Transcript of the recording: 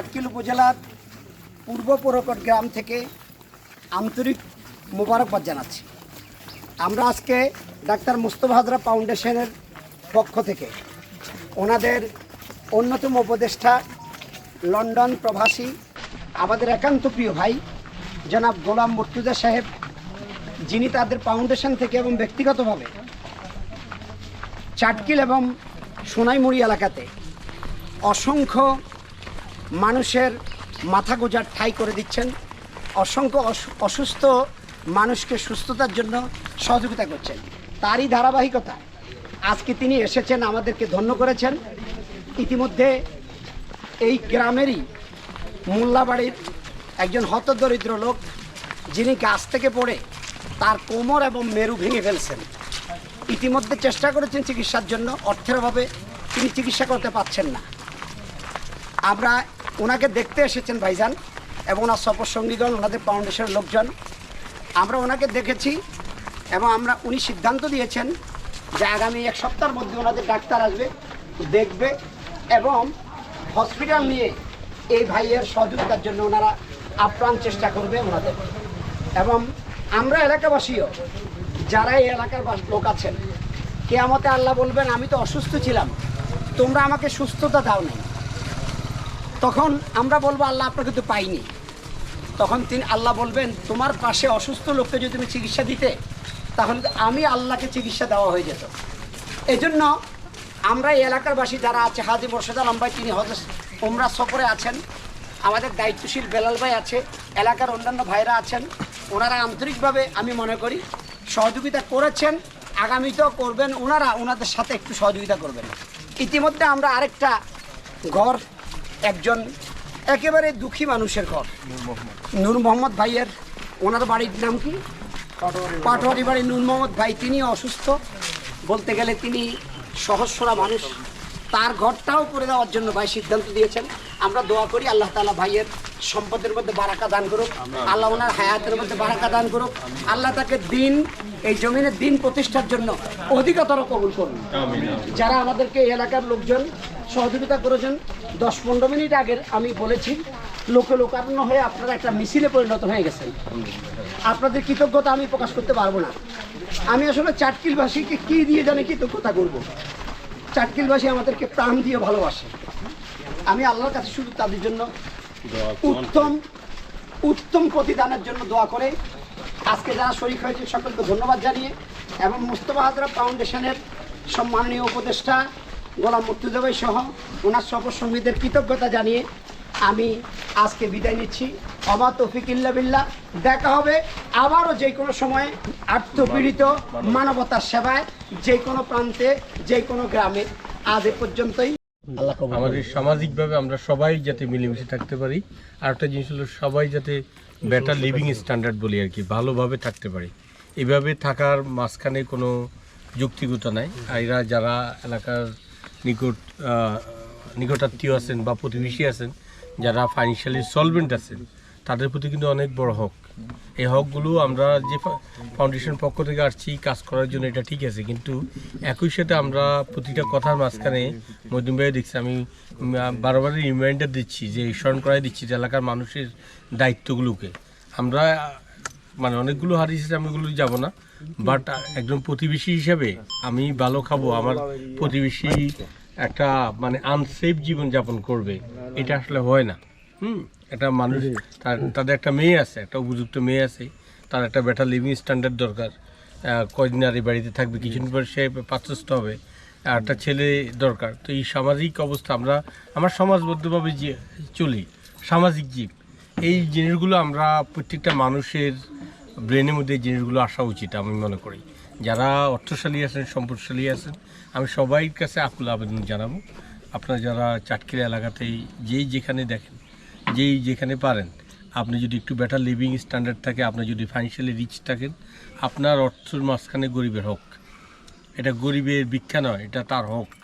আটকিল উপজেলার পূর্ব পরকট গ্রাম থেকে আন্তরিক মোবারকবাদ জানাচ্ছি। আমরা আজকে ডাক্তার মুস্তফা হাজরা ফাউন্ডেশনের পক্ষ থেকে ওনাদের অন্যতম উপদেষ্টা, লন্ডন প্রবাসী, আমাদের একান্ত প্রিয় ভাই, জনাব গোলাম মুর্তুজা সাহেব, যিনি তাদের ফাউন্ডেশন থেকে এবং ব্যক্তিগতভাবে চাটকিল এবং সোনাইমুড়ি এলাকাতে অসংখ্য মানুষের মাথা গোজার ঠাই করে দিচ্ছেন। অসংখ্য অসুস্থ মানুষকে সুস্থতার জন্য সহযোগিতা করছেন। তারই ধারাবাহিকতা। আজকে তিনি এসেছেন, আমাদেরকে ধন্য করেছেন। ইতিমধ্যে এই গ্রামেরই মোল্লাবাড়ির একজন হতদরিদ্র লোক, যিনি গাছ থেকে পড়ে তার কোমর এবং মেরু ভেঙে ফেলছেন। ইতিমধ্যে চেষ্টা করেছেন চিকিৎসার জন্য, অর্থের অভাবে তিনি চিকিৎসা করতে পারছেন না। আমরা ওনাকে দেখতে এসেছেন ভাইজান এবং ওনার সফর সঙ্গীগণ ওনাদের ফাউন্ডেশনের লোকজন। আমরা ওনাকে দেখেছি এবং আমরা উনি সিদ্ধান্ত দিয়েছেন যে আগামী এক সপ্তাহের মধ্যে ওনাদের ডাক্তার আসবে, দেখবে এবং হসপিটাল নিয়ে এই ভাইয়ের সহযোগিতার জন্য ওনারা আপ্রাণ চেষ্টা করবে ওনাদের। এবং আমরা এলাকাবাসীও, যারা এই এলাকার লোক আছেন, কেয়ামতে আল্লাহ বলবেন, আমি তো অসুস্থ ছিলাম, তোমরা আমাকে সুস্থতা দাও নাই। তখন আমরা বলব, আল্লাহ আপনাকে তো পাইনি। তখন তিনি, আল্লাহ বলবেন, তোমার পাশে অসুস্থ লোককে যদি তুমি চিকিৎসা দিতে, তাহলে আমি আল্লাহকে চিকিৎসা দেওয়া হয়ে যেত। এই জন্য আমরা এই এলাকারবাসী যারা আছে, হাজি মোর্শেদ আলম ভাই, তিনি হজ উমরা সফরে আছেন। আমাদের দায়িত্বশীল বেলাল ভাই আছে, এলাকার অন্যান্য ভাইরা আছেন। ওনারা আন্তরিকভাবে আমি মনে করি সহযোগিতা করেছেন। আগামীতেও করবেন ওনারা, ওনাদের সাথে একটু সহযোগিতা করবেন। ইতিমধ্যে আমরা আরেকটা ঘর একজন একেবারে দুঃখী মানুষের ঘর। নূর মোহাম্মদ ভাইয়ের ওনার বাড়ির নাম কি? পাটোয়ারি বাড়ির নূর মোহাম্মদ ভাই, তিনি অসুস্থ। বলতে গেলে তিনি সহস্রা মানুষ। তার ঘরটাও করে দেওয়ার জন্য ভাই সিদ্ধান্ত দিয়েছেন। আমরা দোয়া করি আল্লাহ তালা ভাইয়ের সম্পদের মধ্যে বারাকা দান করুক আল্লাহ ওনার হায়াতের মধ্যে বারাকা দান করুক আল্লাহ তাকে দিন এই জমিনের দিন প্রতিষ্ঠার জন্য অধিকতর কবুল করুন। যারা আমাদেরকে এই এলাকার লোকজন সহযোগিতা করেছেন দশ পনেরো মিনিট আগের আমি বলেছি লোকে লোকারণ্য হয়ে আপনারা একটা মিছিলে পরিণত হয়ে গেছেন। আপনাদের কৃতজ্ঞতা আমি প্রকাশ করতে পারব না। আমি আসলে চাটকিলবাসীকে কি দিয়ে জানি কৃতজ্ঞতা করব। চাটকিলবাসী আমাদেরকে প্রাণ দিয়ে ভালোবাসে। আমি আল্লাহর কাছে শুধু তাদের জন্য উত্তম উত্তম প্রতিদানের জন্য দোয়া করে আজকে যারা শরীর হয়েছে সকলকে ধন্যবাদ জানিয়ে এবং মুস্তফা হাজরা ফাউন্ডেশনের সম্মাননীয় উপদেষ্টা গোলাম মুর্তুজাবাই সহ ওনার সফর সঙ্গীদের কৃতজ্ঞতা জানিয়ে আমি আজকে বিদায় নিচ্ছি। অমা তৌফিক বিল্লাহ। দেখা হবে আবারও যে কোনো সময়ে আত্মপীড়িত মানবতার সেবায় যে কোনো প্রান্তে, যে কোনো গ্রামে। আজ এ পর্যন্তই। আমাদের সামাজিকভাবে আমরা সবাই যাতে মিলেমিশে থাকতে পারি। আর একটা জিনিস হলো সবাই যাতে বেটার লিভিং স্ট্যান্ডার্ড বলি আর কি ভালোভাবে থাকতে পারি। এভাবে থাকার মাঝখানে কোনো যুক্তিগত নাই। এরা যারা এলাকার নিকট নিকটাত্মীয় আছেন বা প্রতিবেশী আছেন যারা ফাইন্যান্সিয়ালি সলভেন্ট আছেন তাদের প্রতি কিন্তু অনেক বড় হক। এই হকগুলো আমরা যে ফাউন্ডেশন পক্ষ থেকে আসছি, কাজ করার জন্য এটা ঠিক আছে, কিন্তু একই সাথে আমরা প্রতিটা কথার মাঝখানে মদিন ভাই দেখছি, আমি বারবার রিমাইন্ডার দিচ্ছি যে, স্মরণ করাই দিচ্ছি যে এলাকার মানুষের দায়িত্বগুলোকে। আমরা মানে অনেকগুলো হারিয়েছি আমি ওগুলো যাব না বাট একজন প্রতিবেশী হিসাবে আমি ভালো খাব, আমার প্রতিবেশী একটা মানে আনসেফ জীবন যাপন করবে, এটা আসলে হয় না। হুম? একটা মানুষ তার তাদের একটা মেয়ে আছে একটা উপযুক্ত মেয়ে আছে তার একটা বেটার লিভিং স্ট্যান্ডার্ড দরকার। আহ, কয়দিন আর এই বাড়িতে থাকবে কিছুদিন পর সে পাচস্ত হবে আর একটা ছেলে দরকার। তো এই সামাজিক অবস্থা আমরা আমার সমাজবদ্ধভাবে যে চলি সামাজিক জীব এই জিনিসগুলো আমরা প্রত্যেকটা মানুষের ব্রেনের মধ্যে এই জিনিসগুলো আসা উচিত আমি মনে করি। যারা অর্থশালী আছেন সম্পদশালী আছেন আমি সবাই কাছে আকুল আবেদন জানাব। আপনারা যারা চাটকিরা এলাকাতেই যেই যেখানে দেখেন যেই যেখানে পারেন। আপনি যদি একটু বেটার লিভিং স্ট্যান্ডার্ড থাকে, আপনি যদি ফাইন্যান্সিয়ালি রিচ থাকেন, আপনার অর্থের মাঝখানে গরিবের হক। এটা গরিবের ভিক্ষা নয়, এটা তার হক।